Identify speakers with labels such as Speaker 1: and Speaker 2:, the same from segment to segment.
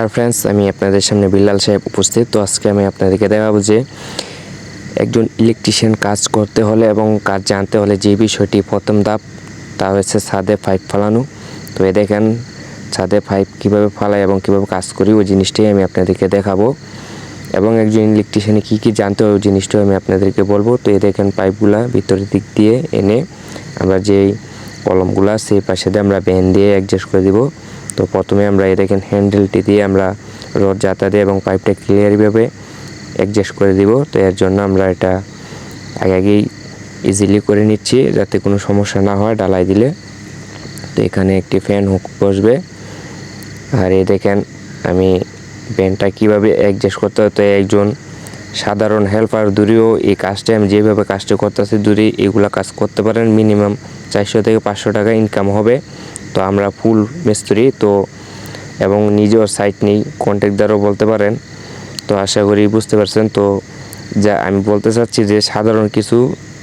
Speaker 1: আর friends আমি আপনাদের সামনে বিল্লাল সাহেব উপস্থিত। তো আজকে আমি আপনাদেরকে দেখাবো যে একজন ইলেকট্রিশিয়ান কাজ করতে হলে এবং কাজ জানতে হলে যে বিষয়টি প্রথম ধাপ, তা হচ্ছে ছাদে পাইপ ফালানো। তো এ দেখেন, ছাদে পাইপ কীভাবে ফালাই এবং কীভাবে কাজ করি, ওই জিনিসটাই আমি আপনাদেরকে দেখাবো। এবং একজন ইলেকট্রিশিয়ানে কী কী জানতে হবে, ওই জিনিসটাও আমি আপনাদেরকে বলব। তো এ দেখেন পাইপগুলা ভিতরের দিক দিয়ে এনে আমরা যেই কলমগুলা, সেই পাশে দিয়ে আমরা ব্যান দিয়ে অ্যাডজাস্ট করে দিব। তো প্রথমে আমরা এই দেখেন হ্যান্ডেলটি দিয়ে আমরা রড জাতা দিয়ে এবং পাইপটা ক্লিয়ারভাবে অ্যাডজাস্ট করে দিব। তো এর জন্য আমরা এটা আগে আগেই ইজিলি করে নিচ্ছি যাতে কোনো সমস্যা না হয় ডালাই দিলে। তো এখানে একটি ফ্যান হুক বসবে। আর এই দেখেন আমি ব্যান্ডটা কীভাবে অ্যাডজাস্ট করতে হয়, তো একজন সাধারণ হেল্পার দূরেও এই কাজটা আমি যেভাবে কাজটা করতেছি দূরে এগুলো কাজ করতে পারেন। মিনিমাম চারশো থেকে পাঁচশো টাকা ইনকাম হবে। তো আমরা ফুল মিস্ত্রি, তো এবং নিজেও সাইট নেই কন্ট্যাক্ট দ্বারাও বলতে পারেন। তো আশা করি বুঝতে পারছেন, তো যা আমি বলতে চাচ্ছি যে সাধারণ কিছু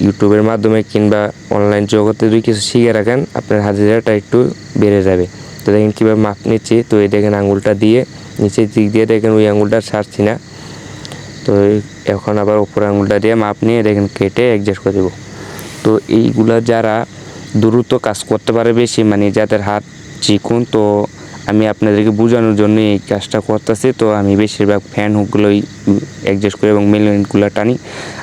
Speaker 1: ইউটিউবের মাধ্যমে কিংবা অনলাইন জগতে যদি কিছু শিখে রাখেন, আপনার হাজিরাটা একটু বেড়ে যাবে। তো দেখেন কীভাবে মাপ নিচ্ছি, তো এই দেখেন আঙুলটা দিয়ে, নিচের দিক দিয়ে দেখেন ওই আঙুলটা ছাড়ছি না। তো এখন আবার উপর আঙুলটা দিয়ে মাপ নিয়ে দেখেন কেটে অ্যাডজাস্ট করে দেবো। তো এইগুলা যারা দ্রুত কাজ করতে পারে বেশি মানে যাদের হাত চিকুন, তো আমি আপনাদেরকে বোঝানোর জন্য এই কাজটা করতেছি। তো আমি বেশিরভাগ ফ্যান হুকগুলোই অ্যাডজাস্ট করি এবং মেলিনগুলো টানি।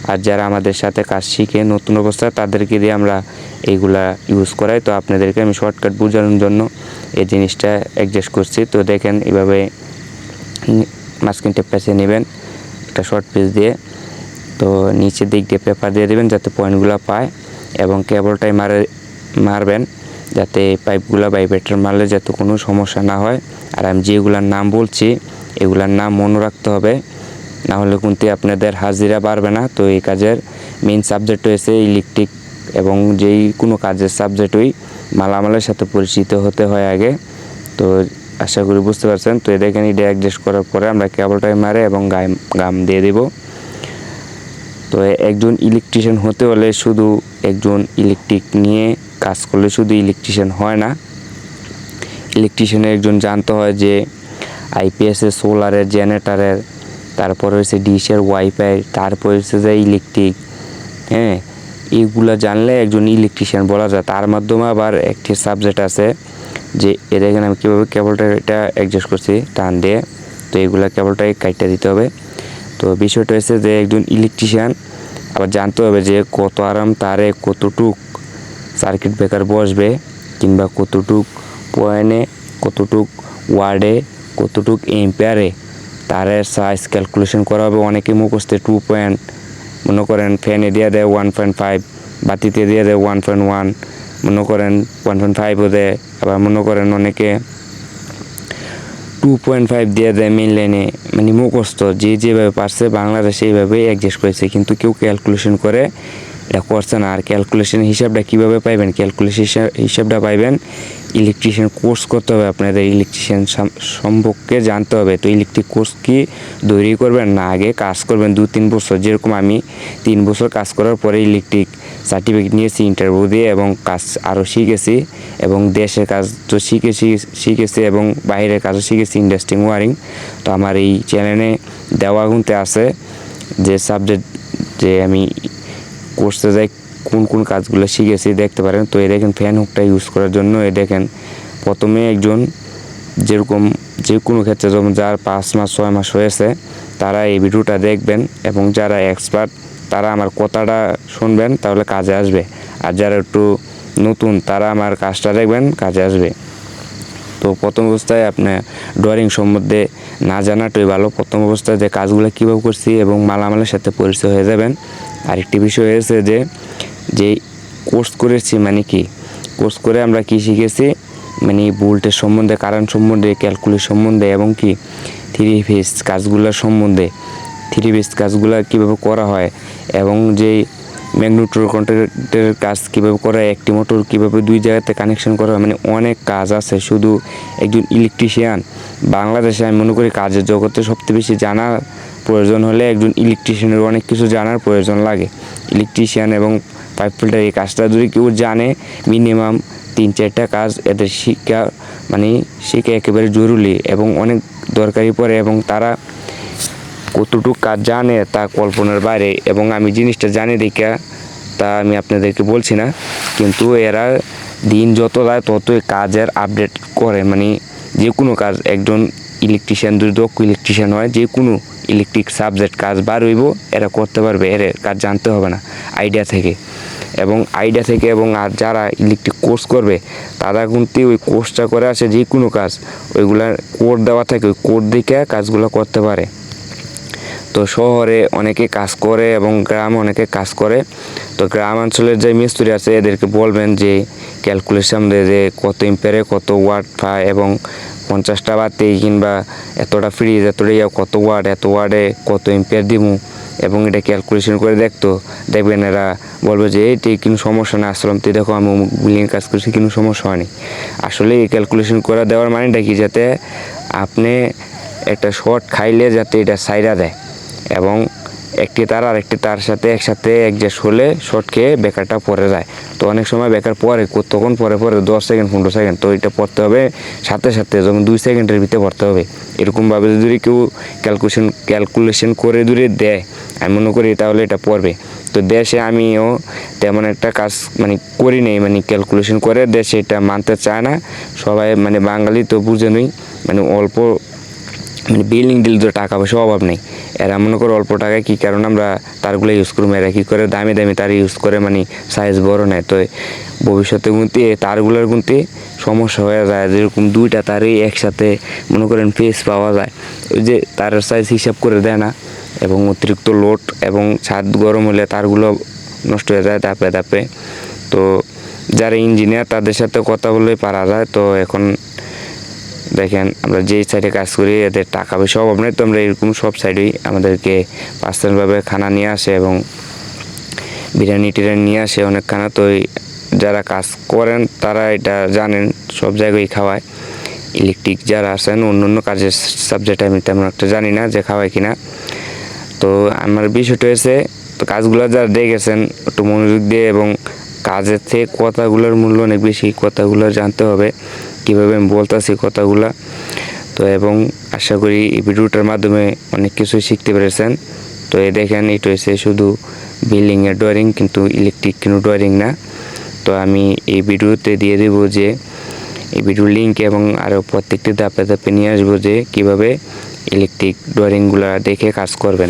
Speaker 1: আর যারা আমাদের সাথে কাজ শিখে নতুন অবস্থা তাদেরকে দিয়ে আমরা এইগুলা ইউজ করাই। তো আপনাদেরকে আমি শর্টকাট বোঝানোর জন্য এই জিনিসটা অ্যাডজাস্ট করছি। তো দেখেন, এভাবে নি- মাঝখান টেপটা নেবেন, একটা শর্ট পিস দিয়ে। তো নিচের দিক দিয়ে পেপার দিয়ে দেবেন, যাতে পয়েন্টগুলো পায় এবং কেবলটাই মারে মারবেন যাতে পাইপগুলো ভাইব্রেটার মারলে যাতে কোনো সমস্যা না হয়। আর আমি যেগুলার নাম বলছি, এগুলার নাম মনে রাখতে হবে। না হলে কিন্তু আপনাদের হাজিরা বাড়বে না। তো এই কাজের মেইন সাবজেক্ট হয়েছে ইলেকট্রিক এবং যেই কোনো কাজের সাবজেক্টই মালামালের সাথে পরিচিত হতে হয় আগে। তো আশা করি বুঝতে পারছেন। তো দেখেন এটা অ্যাডজাস্ট করার পরে আমরা কেবলটাই মারে এবং গায়ে গাম দিয়ে দেবো। তো একজন ইলেকট্রিশিয়ান হতে হলে শুধু একজন ইলেকট্রিক নিয়ে কাজ করলে শুধু ইলেকট্রিশিয়ান হয় না। ইলেকট্রিশিয়ানের একজন জানতে হয় যে আইপিএসের সোলারের জেনারেটারের তারপরে হচ্ছে ডিশের ওয়াইফাই তারপরে হচ্ছে যে ইলেকট্রিক হ্যাঁ? এইগুলা জানলে একজন ইলেকট্রিশিয়ান বলা যায়। তার মাধ্যমে আবার একটি সাবজেক্ট আছে যে, এ দেখেন আমি কীভাবে কেবলটা এটা অ্যাডজাস্ট করছি, টান দিয়ে। তো এগুলো কেবলটাই কাটতে দিতে হবে। তো বিষয়টা হচ্ছে যে, একজন ইলেকট্রিশিয়ান আবার জানতে হবে যে, কত আরাম তারে কতটুক সার্কিট ব্রেকার বসবে কিংবা কতটুক পয়েন্টে, কতটুক ওয়ার্ডে, কতটুক এম্পিয়ারে তারের সাইজ ক্যালকুলেশন করা হবে। অনেকে মুখস্থে টু পয়েন্ট মনে করেন ফ্যানে দিয়ে দেয় ওয়ান পয়েন্ট ফাইভ বাতিতে দিয়ে দেয় ওয়ান পয়েন্ট ওয়ান মনে করেন ওয়ান পয়েন্ট ফাইভও দেয়। আবার মনে করেন অনেকে টু পয়েন্ট ফাইভ দিয়ে দেয় মেন লাইনে মানে মুখস্থ, যে যেভাবে পারছে বাংলাদেশে সেইভাবেই অ্যাডজাস্ট করেছে। কিন্তু কেউ ক্যালকুলেশন করে এটা করছে না আর ক্যালকুলেশন হিসাবটা কীভাবে পাইবেন? ক্যালকুলেশন হিসাবটা পাইবেন ইলেকট্রিশিয়ান কোর্স করতে হবে আপনাদের ইলেকট্রিশিয়ান সম্পর্কে জানতে হবে। তো ইলেকট্রিক কোর্স কি? তৈরি করবেন না, আগে কাজ করবেন দু তিন বছর। যেরকম আমি তিন বছর কাজ করার পরে ইলেকট্রিক সার্টিফিকেট নিয়েছি ইন্টারভিউ দিয়ে এবং কাজ আরও শিখেছি এবং দেশের কাজ তো শিখেছি শিখেছি এবং বাইরের কাজও শিখেছি ইন্ডাস্ট্রি ওয়ারিং তো আমার এই চ্যানেলে দেওয়া গুনতে আছে যে সাবজেক্ট যে আমি কোর্সে যাই কোন কোন কাজগুলো শিখেছি, দেখতে পারেন। তো এই দেখেন ফ্যান হুকটা ইউজ করার জন্য এই দেখেন, প্রথমে একজন যেরকম যে কোনো ক্ষেত্রে যেমন যার পাঁচ মাস, ছয় মাস হয়েছে, তারা এই ভিডিওটা দেখবেন এবং যারা এক্সপার্ট তারা আমার কথাটা শুনবেন, তাহলে কাজে আসবে। আর যারা একটু নতুন, তারা আমার কাজটা দেখবেন, কাজে আসবে। তো প্রথম অবস্থায় আপনি ড্রয়িং সম্বন্ধে না জানাটাই ভালো। প্রথম অবস্থায় যে কাজগুলো কীভাবে করছি এবং মালামালের সাথে পরিচয় হয়ে যাবেন আরেকটি বিষয় হয়েছে যে যে কোর্স করেছি মানে কি? কোর্স করে আমরা কি শিখেছি? মানে ভোল্টেজ সম্বন্ধে কারেন্ট সম্বন্ধে ক্যালকুলেট সম্বন্ধে এবং কি? থ্রি ফেজ কাজগুলোর সম্বন্ধে। থ্রি ফেজ কাজগুলো কীভাবে করা হয়? এবং যে ম্যাগনেটোর কন্ট্রাক্টের কাজ কীভাবে করা হয়? একটি মোটর কীভাবে দুই জায়গাতে কানেকশন করা হয়? মানে অনেক কাজ আছে। শুধু একজন ইলেকট্রিশিয়ান বাংলাদেশে আমি মনে করি কাজের জগতে সবচেয়ে বেশি জানার প্রয়োজন হলে একজন ইলেকট্রিশিয়ানের অনেক কিছু জানার প্রয়োজন লাগে। ইলেকট্রিশিয়ান এবং পাইপ ফিল্টার এই কাজটা যদি কেউ জানে মিনিমাম তিন চারটা কাজ এদের শিক্ষা মানে শিখে একেবারে জরুরি এবং অনেক দরকারি পড়ে এবং তারা কতটুকু কাজ জানে তা কল্পনার বাইরে এবং আমি জিনিসটা জানি দেখা তা আমি আপনাদেরকে বলছি না, কিন্তু এরা দিন যত যায় ততই কাজের আপডেট করে। মানে যে কোনো কাজ, একজন ইলেকট্রিশিয়ান যদি দক্ষ ইলেকট্রিশিয়ান হয় যে কোনো ইলেকট্রিক সাবজেক্ট কাজ বার হইব, এরা করতে পারবে, এর কাজ জানতে হবে না আইডিয়া থেকে। এবং আইডিয়া থেকে এবং আর যারা ইলেকট্রিক কোর্স করবে, তারা কিন্তু ওই কোর্সটা করে আসে যে কোনো কাজ ওইগুলার কোড দেওয়া থাকে, ওই কোড দেখে কাজগুলো করতে পারে। তো শহরে অনেকে কাজ করে এবং গ্রামে অনেকে কাজ করে। তো গ্রাম অঞ্চলের যে মিস্ত্রি আছে, এদেরকে বলবেন যে ক্যালকুলেশন দিয়ে যে কত ইম্পেয়ারে কত ওয়াট পায় এবং পঞ্চাশটা বাতি কিংবা এতটা ফ্রিজ এতটা ইয়া কত ওয়ার্ড এত ওয়ার্ডে কত ইম্পেয়ার দিমু? এবং এটা ক্যালকুলেশন করে দেখতো দেখবেন এরা বলবে যে এইটি কোনো সমস্যা না আসলাম তুই দেখো আমি অমুক বিল্ডিং কাজ করছি, কোনো সমস্যা হয়নি। আসলে এই ক্যালকুলেশন করে দেওয়ার মানেটা কি? যাতে আপনি একটা শর্ট খাইলে যাতে এটা সাইডা দেয়। এবং একটি তার আর একটি তার সাথে একসাথে অ্যাডজাস্ট হলে শর্ট খেয়ে বেকারটা পরে যায়। তো অনেক সময় বেকার পরে তখন পরে পরে দশ সেকেন্ড পনেরো সেকেন্ড তো এটা পড়তে হবে সাথে সাথে, যখন দুই সেকেন্ডের ভিতরে পড়তে হবে। এরকমভাবে যদি কেউ ক্যালকুলেশন ক্যালকুলেশন করে দূরে দেয়, আমি মনে করি তাহলে এটা পড়বে। তো দেশে আমিও তেমন একটা কাজ মানে করি নেই মানে ক্যালকুলেশন করে দেশে এটা মানতে চায় না। সবাই মানে বাঙালি তো বুঝে মানে অল্প মানে বিল্ডিং দিলে তো টাকা পয়সা অভাব নেই। এরা মনে করো অল্প টাকায় কী কারণ আমরা তারগুলো ইউজ করব? এরা কী করে দামি দামি তার ইউজ করে? মানে সাইজ বড় নেয়। তো ভবিষ্যতে গুনতে তারগুলোর গুনতে সমস্যা হয়ে যায়। যেরকম দুইটা তারই একসাথে মনে করেন ফেস পাওয়া যায়। ওই যে তারের সাইজ হিসাব করে দেয় না। এবং অতিরিক্ত লোড এবং ছাদ গরম হলে তারগুলো নষ্ট হয়ে যায় ধাপে ধাপে। তো যারা ইঞ্জিনিয়ার তাদের সাথে কথা বলে পারা যায়। তো এখন দেখেন, আমরা যেই সাইডে কাজ করি, এদের টাকা পয়সা অভাব নেই। তো আমরা এরকম সব সাইডেই আমাদেরকে পার্সোনালভাবে খানা নিয়ে আসে এবং বিরিয়ানি টিরিয়ানি নিয়ে আসে অনেক খানা। তো যারা কাজ করেন, তারা এটা জানেন, সব জায়গায় খাওয়ায়। ইলেকট্রিক যারা আছেন অন্য অন্য কাজের সাবজেক্ট আমি তেমন একটা জানি না যে খাওয়ায় কিনা। তো আমার বিষয়টা হয়েছে, তো কাজগুলো যারা দেখেছেন, একটু মনোযোগ দিয়ে এবং কাজের থেকে কথাগুলোর মূল্য অনেক বেশি, কথাগুলো জানতে হবে। কীভাবে আমি বলতেছি কথাগুলা। তো এবং আশা করি এই ভিডিওটার মাধ্যমে অনেক কিছুই শিখতে পেরেছেন। তো এ দেখেন, এটা হচ্ছে শুধু বিল্ডিংয়ের ড্রয়িং কিন্তু ইলেকট্রিক কোনো ড্রয়িং না। তো আমি এই ভিডিওতে দিয়ে দেবো যে, এই ভিডিওর লিঙ্ক এবং আরও প্রত্যেকটি ধাপে ধাপে নিয়ে আসব যে কীভাবে ইলেকট্রিক ড্রয়িংগুলো দেখে কাজ করবেন।